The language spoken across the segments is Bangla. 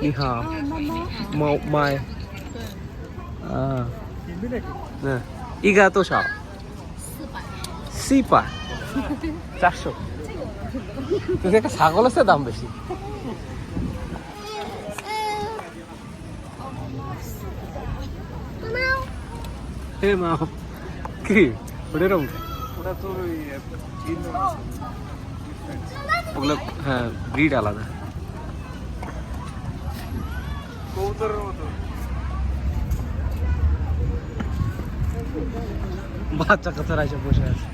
你好哦，猫猫好。猫麦啊那一个多少四百চারশো তুই একটা ছাগল আছে দাম বেশি হে মা কি ওটা এরকম ওটা তোর ওই ভিন্ন ওগুলো হ্যাঁ ব্রিড আলাদা বাচ্চা কাচ্চারা এসে বসে আছে?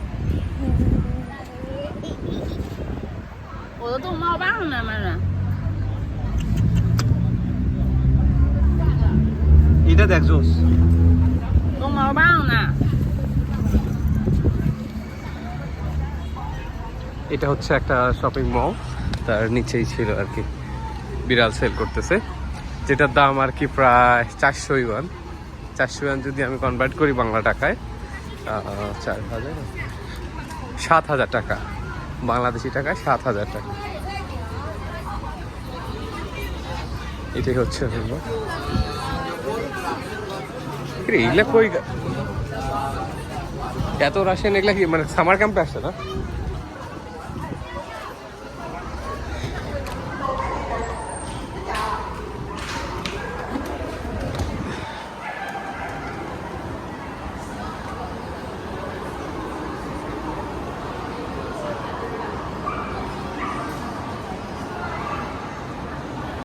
ওদের তো মা বাবা না মানে এটা দেখ জোস। ও মা বাবা না। এটা হচ্ছে একটা শপিং মল তার নিচেই ছিল আর কি। বিড়াল সেল করতেছে। যেটার দাম আর কি প্রায় চারশো ইউয়ান চারশো ইউয়ান যদি আমি কনভার্ট করি বাংলা টাকায় চার হাজার, সাত হাজার টাকা। বাংলাদেশি টাকায় সাত হাজার টাকা। এটাই হচ্ছে এগুলা কই এত রাশিয়ান এগুলা কি মানে সামার ক্যাম্পে আসছে না?